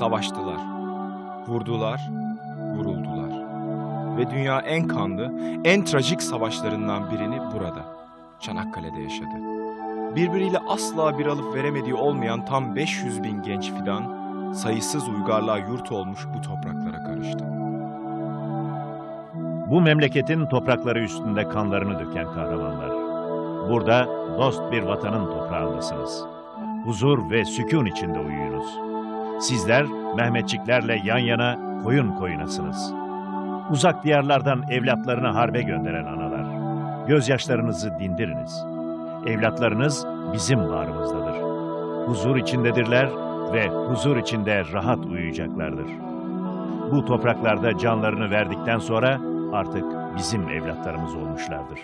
Savaştılar. Vurdular, vuruldular. Ve dünya en kanlı, en trajik savaşlarından birini burada, Çanakkale'de yaşadı. Birbiriyle asla bir alıp veremediği olmayan tam 500 bin genç fidan, sayısız uygarlığa yurt olmuş bu topraklara karıştı. Bu memleketin toprakları üstünde kanlarını döken kahramanlar. Burada dost bir vatanın toprağındasınız. Huzur ve sükun içinde uyuyunuz. Sizler Mehmetçiklerle yan yana koyun koyunasınız. Uzak diyarlardan evlatlarını harbe gönderen analar. Gözyaşlarınızı dindiriniz. Evlatlarınız bizim bağrımızdadır. Huzur içindedirler ve huzur içinde rahat uyuyacaklardır. Bu topraklarda canlarını verdikten sonra artık bizim evlatlarımız olmuşlardır.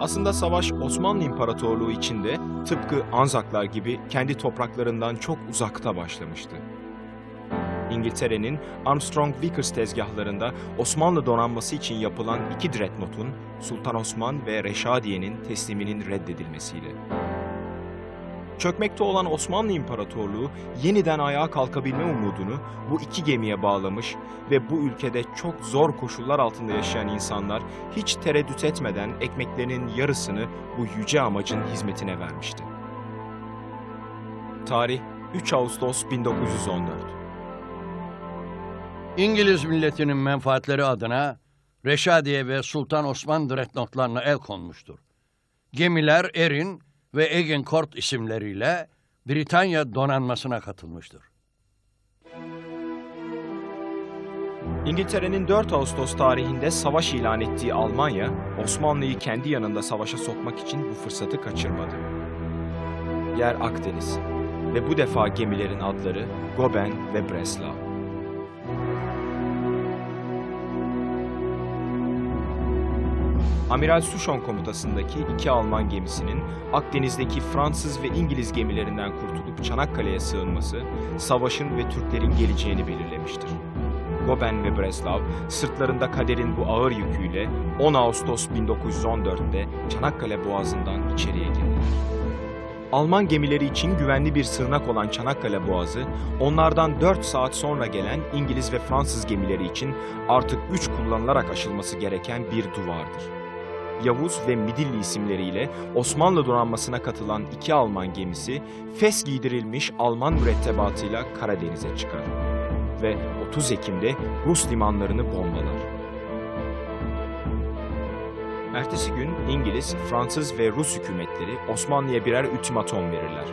Aslında savaş Osmanlı İmparatorluğu içinde tıpkı Anzaklar gibi kendi topraklarından çok uzakta başlamıştı. İngiltere'nin Armstrong Vickers tezgahlarında Osmanlı donanması için yapılan iki dreadnought'un Sultan Osman ve Reşadiye'nin tesliminin reddedilmesiyle. Çökmekte olan Osmanlı İmparatorluğu yeniden ayağa kalkabilme umudunu bu iki gemiye bağlamış ve bu ülkede çok zor koşullar altında yaşayan insanlar hiç tereddüt etmeden ekmeklerinin yarısını bu yüce amacın hizmetine vermişti. Tarih 3 Ağustos 1914. İngiliz milletinin menfaatleri adına Reşadiye ve Sultan Osman dreadnoughtlarına el konmuştur. Gemiler Erin ve Agincourt isimleriyle Britanya donanmasına katılmıştır. İngiltere'nin 4 Ağustos tarihinde savaş ilan ettiği Almanya, Osmanlı'yı kendi yanında savaşa sokmak için bu fırsatı kaçırmadı. Yer Akdeniz ve bu defa gemilerin adları Goben ve Breslau. Amiral Suchon komutasındaki iki Alman gemisinin Akdeniz'deki Fransız ve İngiliz gemilerinden kurtulup Çanakkale'ye sığınması, savaşın ve Türklerin geleceğini belirlemiştir. Goben ve Breslau sırtlarında kaderin bu ağır yüküyle 10 Ağustos 1914'te Çanakkale Boğazı'ndan içeriye girdiler. Alman gemileri için güvenli bir sığınak olan Çanakkale Boğazı, onlardan 4 saat sonra gelen İngiliz ve Fransız gemileri için artık 3 kullanılarak aşılması gereken bir duvardır. Yavuz ve Midilli isimleriyle Osmanlı donanmasına katılan iki Alman gemisi, fes giydirilmiş Alman mürettebatıyla Karadeniz'e çıkar ve 30 Ekim'de Rus limanlarını bombalar. Ertesi gün İngiliz, Fransız ve Rus hükümetleri Osmanlı'ya birer ultimatom verirler.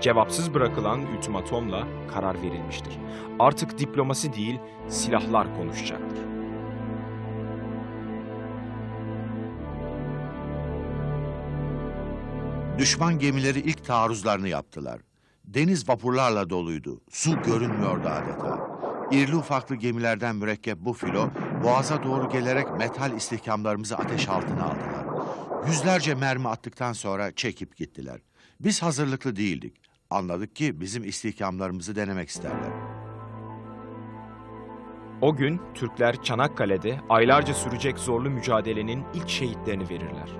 Cevapsız bırakılan ultimatomla karar verilmiştir. Artık diplomasi değil, silahlar konuşacaktır. Düşman gemileri ilk taarruzlarını yaptılar. Deniz vapurlarla doluydu. Su görünmüyordu adeta. İrli ufaklı gemilerden mürekkep bu filo boğaza doğru gelerek metal istihkamlarımızı ateş altına aldılar. Yüzlerce mermi attıktan sonra çekip gittiler. Biz hazırlıklı değildik. Anladık ki bizim istihkamlarımızı denemek isterler. O gün Türkler Çanakkale'de aylarca sürecek zorlu mücadelenin ilk şehitlerini verirler.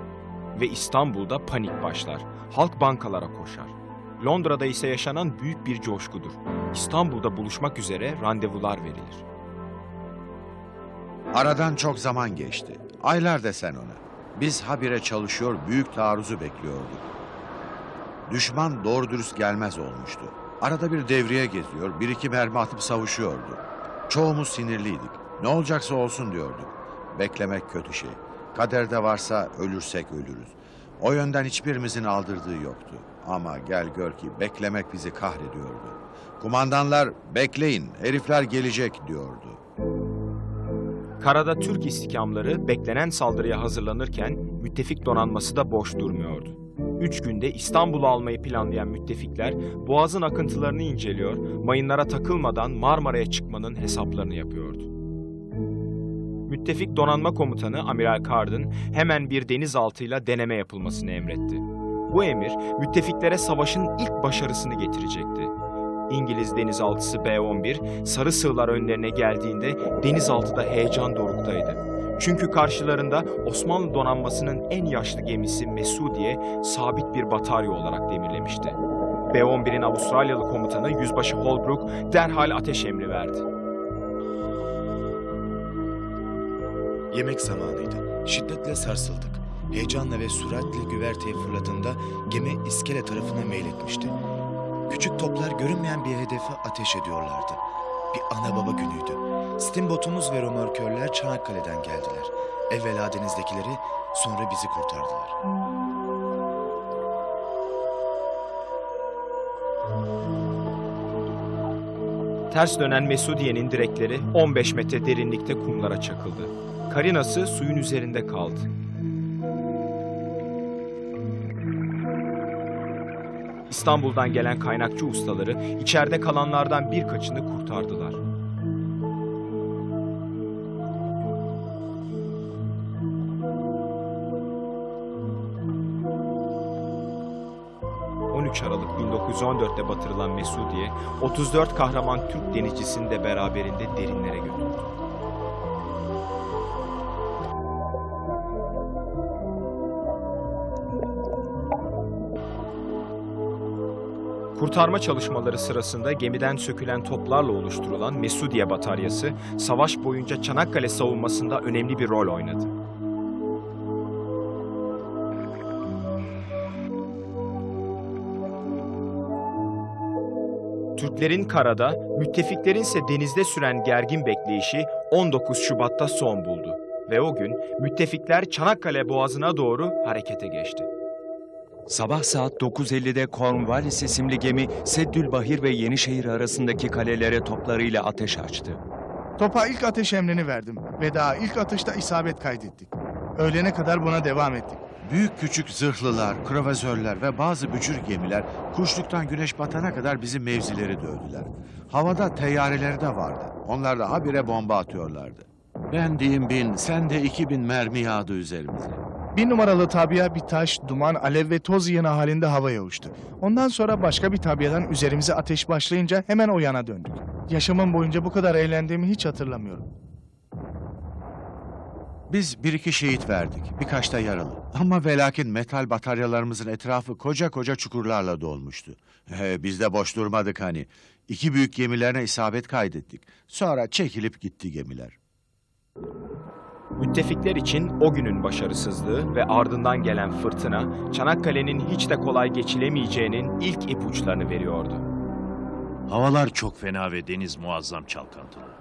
Ve İstanbul'da panik başlar. Halk bankalara koşar. Londra'da ise yaşanan büyük bir coşkudur. İstanbul'da buluşmak üzere randevular verilir. Aradan çok zaman geçti. Aylar desen ona. Biz habire çalışıyor, büyük taarruzu bekliyorduk. Düşman doğru dürüst gelmez olmuştu. Arada bir devriye geziyor, bir iki mermi atıp savuşuyordu. Çoğumuz sinirliydik. Ne olacaksa olsun diyorduk. Beklemek kötü şey. Kaderde varsa ölürsek ölürüz. O yönden hiçbirimizin aldırdığı yoktu. Ama gel gör ki beklemek bizi kahrediyordu. Kumandanlar bekleyin, herifler gelecek diyordu. Karada Türk istikamları beklenen saldırıya hazırlanırken müttefik donanması da boş durmuyordu. Üç günde İstanbul'u almayı planlayan müttefikler boğazın akıntılarını inceliyor, mayınlara takılmadan Marmara'ya çıkmanın hesaplarını yapıyordu. Müttefik donanma komutanı Amiral Carden hemen bir denizaltıyla deneme yapılmasını emretti. Bu emir müttefiklere savaşın ilk başarısını getirecekti. İngiliz denizaltısı B-11 sarı sığlar önlerine geldiğinde denizaltıda heyecan doruktaydı. Çünkü karşılarında Osmanlı donanmasının en yaşlı gemisi Mesudiye sabit bir batarya olarak demirlemişti. B-11'in Avustralyalı komutanı Yüzbaşı Holbrook derhal ateş emri verdi. Yemek zamanıydı. Şiddetle sarsıldık. Heyecanla ve süratle güverteye fırladığında gemi iskele tarafına meyletmişti. Küçük toplar görünmeyen bir hedefe ateş ediyorlardı. Bir ana baba günüydü. Steambotumuz ve römorkörler Çanakkale'den geldiler. Evvela denizdekileri, sonra bizi kurtardılar. Ters dönen Mesudiye'nin direkleri 15 metre derinlikte kumlara çakıldı. Karinası suyun üzerinde kaldı. İstanbul'dan gelen kaynakçı ustaları içeride kalanlardan birkaçını kurtardılar. 1914'te batırılan Mesudiye, 34 kahraman Türk denizcisini de beraberinde derinlere götürdü. Kurtarma çalışmaları sırasında gemiden sökülen toplarla oluşturulan Mesudiye Bataryası, savaş boyunca Çanakkale savunmasında önemli bir rol oynadı. Türklerin karada, müttefiklerin ise denizde süren gergin bekleyişi 19 Şubat'ta son buldu ve o gün müttefikler Çanakkale Boğazı'na doğru harekete geçti. Sabah saat 9.50'de Cornwallis isimli gemi Seddülbahir ve Yenişehir arasındaki kalelere toplarıyla ateş açtı. Topa ilk ateş emrini verdim ve daha ilk atışta isabet kaydettik. Öğlene kadar buna devam ettik. Büyük küçük zırhlılar, krovazörler ve bazı bücür gemiler kuşluktan güneş batana kadar bizim mevzileri dövdüler. Havada teyyareleri de vardı. Onlar da habire bomba atıyorlardı. Ben diyeyim bin, sen de iki bin mermi yağdı üzerimize. Bir numaralı tabiya bir taş, duman, alev ve toz yığını halinde havaya uçtu. Ondan sonra başka bir tabiyadan üzerimize ateş başlayınca hemen o yana döndük. Yaşamım boyunca bu kadar eğlendiğimi hiç hatırlamıyorum. Biz bir iki şehit verdik, birkaç da yaralı. Ama velakin metal bataryalarımızın etrafı koca koca çukurlarla dolmuştu. He, biz de boş durmadık hani. İki büyük gemilerine isabet kaydettik. Sonra çekilip gitti gemiler. Müttefikler için o günün başarısızlığı ve ardından gelen fırtına, Çanakkale'nin hiç de kolay geçilemeyeceğinin ilk ipuçlarını veriyordu. Havalar çok fena ve deniz muazzam çalkantılı.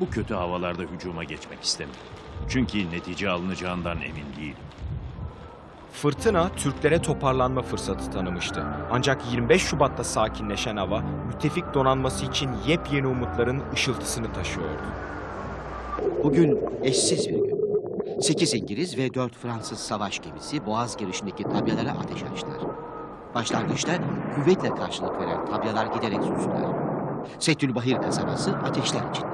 Bu kötü havalarda hücuma geçmek istemiyorum. Çünkü netice alınacağından emin değilim. Fırtına Türklere toparlanma fırsatı tanımıştı. Ancak 25 Şubat'ta sakinleşen hava, müttefik donanması için yepyeni umutların ışıltısını taşıyordu. Bugün eşsiz bir gün. 8 İngiliz ve 4 Fransız savaş gemisi Boğaz girişindeki tabyalara ateş açtılar. Başlangıçta kuvvetle karşılık veren tabyalar giderek sustular. Settülbahir kasabası ateşler içinde.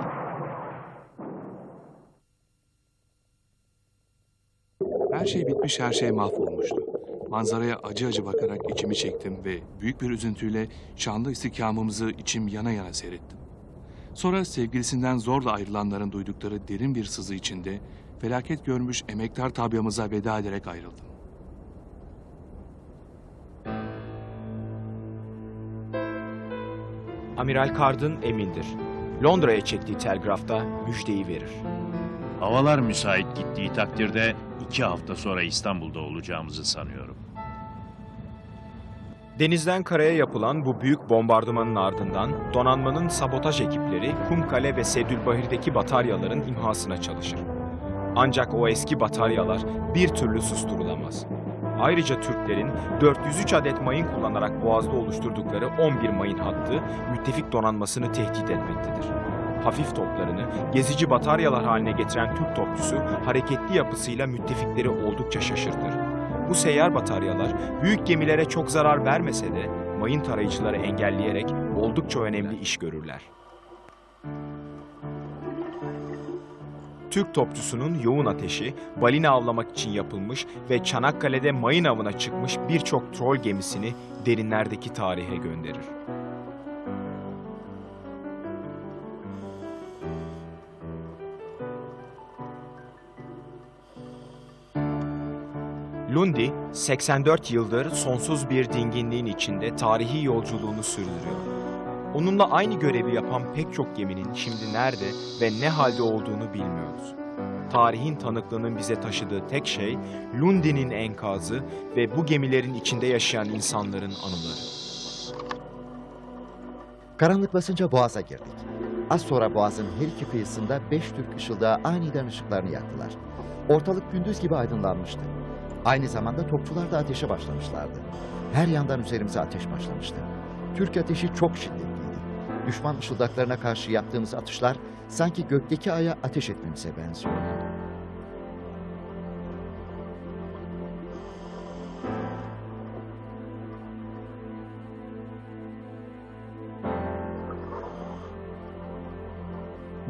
Her şey bitmiş, her şey mahvolmuştu. Manzaraya acı acı bakarak içimi çektim ve büyük bir üzüntüyle şanlı istikamımızı içim yana yana seyrettim. Sonra sevgilisinden zorla ayrılanların duydukları derin bir sızı içinde felaket görmüş emektar tabyamıza veda ederek ayrıldım. Amiral Cardin emindir. Londra'ya çektiği telgrafta müjdeyi verir. Havalar müsait gittiği takdirde iki hafta sonra İstanbul'da olacağımızı sanıyorum. Denizden karaya yapılan bu büyük bombardımanın ardından donanmanın sabotaj ekipleri Kumkale ve Sedülbahir'deki bataryaların imhasına çalışır. Ancak o eski bataryalar bir türlü susturulamaz. Ayrıca Türklerin 403 adet mayın kullanarak Boğaz'da oluşturdukları 11 mayın hattı müttefik donanmasını tehdit etmektedir. Hafif toplarını gezici bataryalar haline getiren Türk topçusu hareketli yapısıyla müttefikleri oldukça şaşırtır. Bu seyyar bataryalar büyük gemilere çok zarar vermese de mayın tarayıcıları engelleyerek oldukça önemli iş görürler. Türk topçusunun yoğun ateşi balina avlamak için yapılmış ve Çanakkale'de mayın avına çıkmış birçok trol gemisini derinlerdeki tarihe gönderir. Lundi, 84 yıldır sonsuz bir dinginliğin içinde tarihi yolculuğunu sürdürüyor. Onunla aynı görevi yapan pek çok geminin şimdi nerede ve ne halde olduğunu bilmiyoruz. Tarihin tanıklığının bize taşıdığı tek şey Lundi'nin enkazı ve bu gemilerin içinde yaşayan insanların anıları. Karanlık basınca boğaza girdik. Az sonra boğazın her iki kıyısında beş Türk ışıldağı aniden ışıklarını yaktılar. Ortalık gündüz gibi aydınlanmıştı. Aynı zamanda topçular da ateşe başlamışlardı. Her yandan üzerimize ateş başlamıştı. Türk ateşi çok şiddetliydi. Düşman ışıldaklarına karşı yaptığımız atışlar sanki gökteki aya ateş etmemize benziyordu.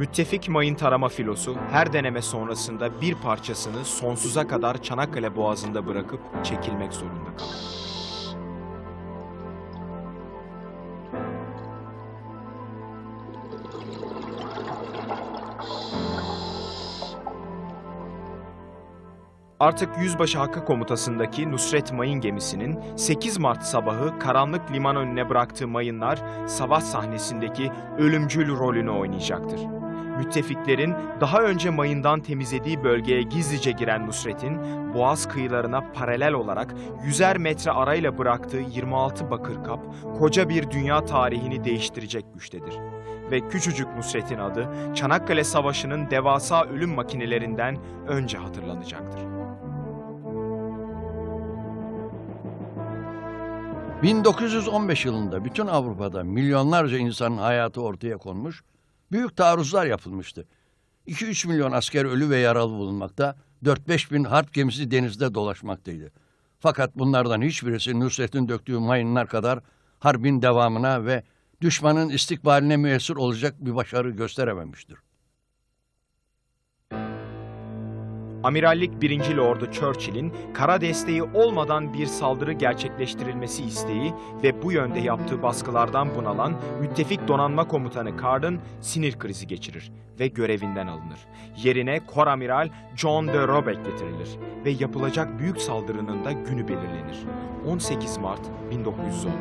Müttefik mayın tarama filosu her deneme sonrasında bir parçasını sonsuza kadar Çanakkale Boğazı'nda bırakıp çekilmek zorunda kaldı. Artık Yüzbaşı Hakkı komutasındaki Nusret Mayın gemisinin 8 Mart sabahı karanlık liman önüne bıraktığı mayınlar savaş sahnesindeki ölümcül rolünü oynayacaktır. Müttefiklerin daha önce mayından temizlediği bölgeye gizlice giren Nusret'in boğaz kıyılarına paralel olarak yüzer metre arayla bıraktığı 26 bakır kap koca bir dünya tarihini değiştirecek güçtedir. Ve küçücük Nusret'in adı Çanakkale Savaşı'nın devasa ölüm makinelerinden önce hatırlanacaktır. 1915 yılında bütün Avrupa'da milyonlarca insanın hayatı ortaya konmuş, büyük taarruzlar yapılmıştı. 2-3 milyon asker ölü ve yaralı bulunmakta, 4-5 bin harp gemisi denizde dolaşmaktaydı. Fakat bunlardan hiçbirisi Nusret'in döktüğü mayınlar kadar harbin devamına ve düşmanın istikbaline müessir olacak bir başarı gösterememiştir. Amirallik 1. Lordu Churchill'in kara desteği olmadan bir saldırı gerçekleştirilmesi isteği ve bu yönde yaptığı baskılardan bunalan müttefik donanma komutanı Cardin sinir krizi geçirir ve görevinden alınır. Yerine Kor Amiral John de Robe getirilir ve yapılacak büyük saldırının da günü belirlenir. 18 Mart 1915.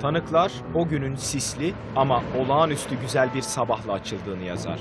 Tanıklar o günün sisli ama olağanüstü güzel bir sabahla açıldığını yazar.